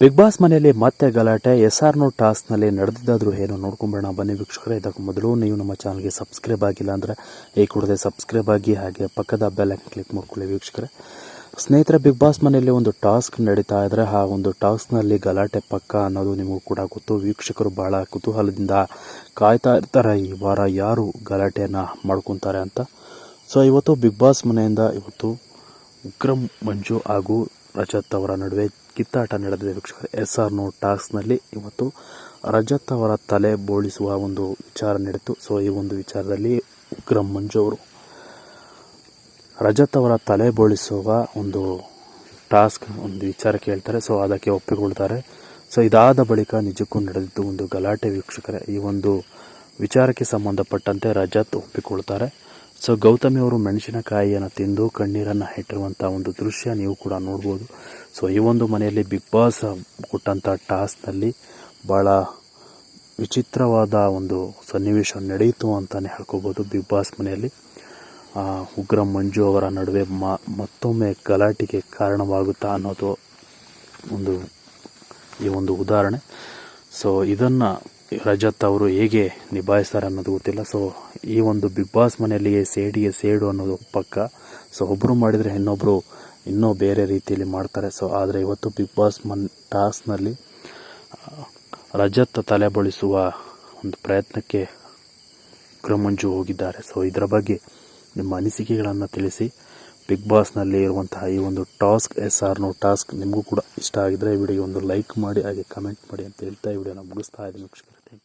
Big boss ಮನೆಯಲ್ಲಿ ಮತ್ತೆ ಗಲಾಟೆ. ಎಸ್ ಆರ್ ನೋ ಟಾಸ್ಕ್ನಲ್ಲಿ ನಡೆದಿದ್ದಾದರೂ ಏನು ನೋಡ್ಕೊಂಬೇಡ ಬನ್ನಿ ವೀಕ್ಷಕರೇ, ಇದಕ್ಕೆ ಮೊದಲು ನೀವು ನಮ್ಮ ಚಾನಲ್ಗೆ ಸಬ್ಸ್ಕ್ರೈಬ್ ಆಗಿಲ್ಲ ಅಂದರೆ ಈ ಕೂಡದೆ ಸಬ್ಸ್ಕ್ರೈಬ್ ಆಗಿ ಹಾಗೆ ಪಕ್ಕದ ಬೆಲ್ ಕ್ಲಿಕ್ ಮಾಡ್ಕೊಳ್ಳಿ ವೀಕ್ಷಕರೇ. ಸ್ನೇಹಿತರೆ, ಬಿಗ್ ಬಾಸ್ ಮನೆಯಲ್ಲಿ ಒಂದು ಟಾಸ್ಕ್ ನಡೀತಾ ಇದ್ರೆ ಆ ಒಂದು ಟಾಸ್ಕ್ನಲ್ಲಿ ಗಲಾಟೆ ಪಕ್ಕ ಅನ್ನೋದು ನಿಮಗೂ ಕೂಡ ಗೊತ್ತು. ವೀಕ್ಷಕರು ಬಹಳ ಕುತೂಹಲದಿಂದ ಕಾಯ್ತಾ ಇರ್ತಾರೆ, ಈ ವಾರ ಯಾರು ಗಲಾಟೆಯನ್ನು ಮಾಡ್ಕೊತಾರೆ ಅಂತ. ಸೊ, ಇವತ್ತು ಬಿಗ್ ಬಾಸ್ ಮನೆಯಿಂದ ಇವತ್ತು ಉಗ್ರಂ, ಮಂಜು ಹಾಗೂ ರಜತ್ ಅವರ ನಡುವೆ ಕಿತ್ತಾಟ ನಡೆದಿದೆ ವೀಕ್ಷಕರು. ಎಸ್ ಆರ್ ನೋ ಟಾಸ್ಕ್ನಲ್ಲಿ ಇವತ್ತು ರಜತ್ ಅವರ ತಲೆ ಬೋಳಿಸುವ ಒಂದು ವಿಚಾರ ನಡೆಯಿತು ಸೊ, ಈ ಒಂದು ವಿಚಾರದಲ್ಲಿ ವಿಕ್ರಮ್ ಮಂಜು ಅವರು ರಜತ್ ಅವರ ತಲೆ ಬೋಳಿಸುವ ಒಂದು ಟಾಸ್ಕ್, ಒಂದು ವಿಚಾರ ಕೇಳ್ತಾರೆ. ಸೊ, ಅದಕ್ಕೆ ಒಪ್ಪಿಕೊಳ್ತಾರೆ. ಸೊ, ಇದಾದ ಬಳಿಕ ನಿಜಕ್ಕೂ ನಡೆದಿದ್ದು ಒಂದು ಗಲಾಟೆ ವೀಕ್ಷಕರೇ. ಈ ಒಂದು ವಿಚಾರಕ್ಕೆ ಸಂಬಂಧಪಟ್ಟಂತೆ ರಜತ್ ಒಪ್ಪಿಕೊಳ್ತಾರೆ. ಸೊ ಗೌತಮಿ ಅವರು ಮೆಣಸಿನಕಾಯಿಯನ್ನು ತಿಂದು ಕಣ್ಣೀರನ್ನು ಇಟ್ಟಿರುವಂಥ ಒಂದು ದೃಶ್ಯ ನೀವು ಕೂಡ ನೋಡ್ಬೋದು. ಸೊ ಈ ಒಂದು ಮನೆಯಲ್ಲಿ ಬಿಗ್ ಬಾಸ್ ಕೊಟ್ಟಂಥ ಟಾಸ್ಕ್ನಲ್ಲಿ ಭಾಳ ವಿಚಿತ್ರವಾದ ಒಂದು ಸನ್ನಿವೇಶ ನಡೆಯಿತು ಅಂತಲೇ ಹೇಳ್ಕೊಬೋದು ಬಿಗ್ ಬಾಸ್ ಮನೆಯಲ್ಲಿ. ಉಗ್ರ ಮಂಜು ಅವರ ನಡುವೆ ಮತ್ತೊಮ್ಮೆ ಗಲಾಟೆಗೆ ಕಾರಣವಾಗುತ್ತಾ ಅನ್ನೋದು ಒಂದು, ಈ ಒಂದು ಉದಾಹರಣೆ. ಸೊ ಇದನ್ನು ರಜತ್ ಅವರು ಹೇಗೆ ನಿಭಾಯಿಸ್ತಾರೆ ಅನ್ನೋದು ಗೊತ್ತಿಲ್ಲ. ಸೊ ಈ ಒಂದು ಬಿಗ್ ಬಾಸ್ ಮನೆಯಲ್ಲಿ ಸೇಡಿಗೆ ಸೇಡು ಅನ್ನೋದು ಪಕ್ಕ. ಸೊ ಒಬ್ಬರು ಮಾಡಿದರೆ ಇನ್ನೊಬ್ಬರು ಇನ್ನೂ ಬೇರೆ ರೀತಿಯಲ್ಲಿ ಮಾಡ್ತಾರೆ. ಸೊ ಆದರೆ ಇವತ್ತು ಬಿಗ್ ಬಾಸ್ ಮನ್ ಟಾಸ್ಕ್ನಲ್ಲಿ ರಜತ್ ತಲೆ ಬಳಸುವ ಒಂದು ಪ್ರಯತ್ನಕ್ಕೆ ಕ್ರಮಂಜು ಹೋಗಿದ್ದಾರೆ. ಸೊ ಇದರ ಬಗ್ಗೆ ನಿಮ್ಮ ಅನಿಸಿಕೆಗಳನ್ನು ತಿಳಿಸಿ. ಬಿಗ್ ಬಾಸ್ನಲ್ಲಿ ಇರುವಂತಹ ಈ ಒಂದು task yes or no task ನಿಮಗೂ ಕೂಡ ಇಷ್ಟ ಆಗಿದ್ರೆ ವಿಡಿಯೋ ಒಂದು ಲೈಕ್ ಮಾಡಿ, ಹಾಗೆ ಕಮೆಂಟ್ ಮಾಡಿ ಅಂತ ಹೇಳ್ತಾ ಈ ವಿಡಿಯೋನ ಮುಗಿಸ್ತಾ ಇದ್ದೀನಿ ವೀಕ್ಷಕರೇ.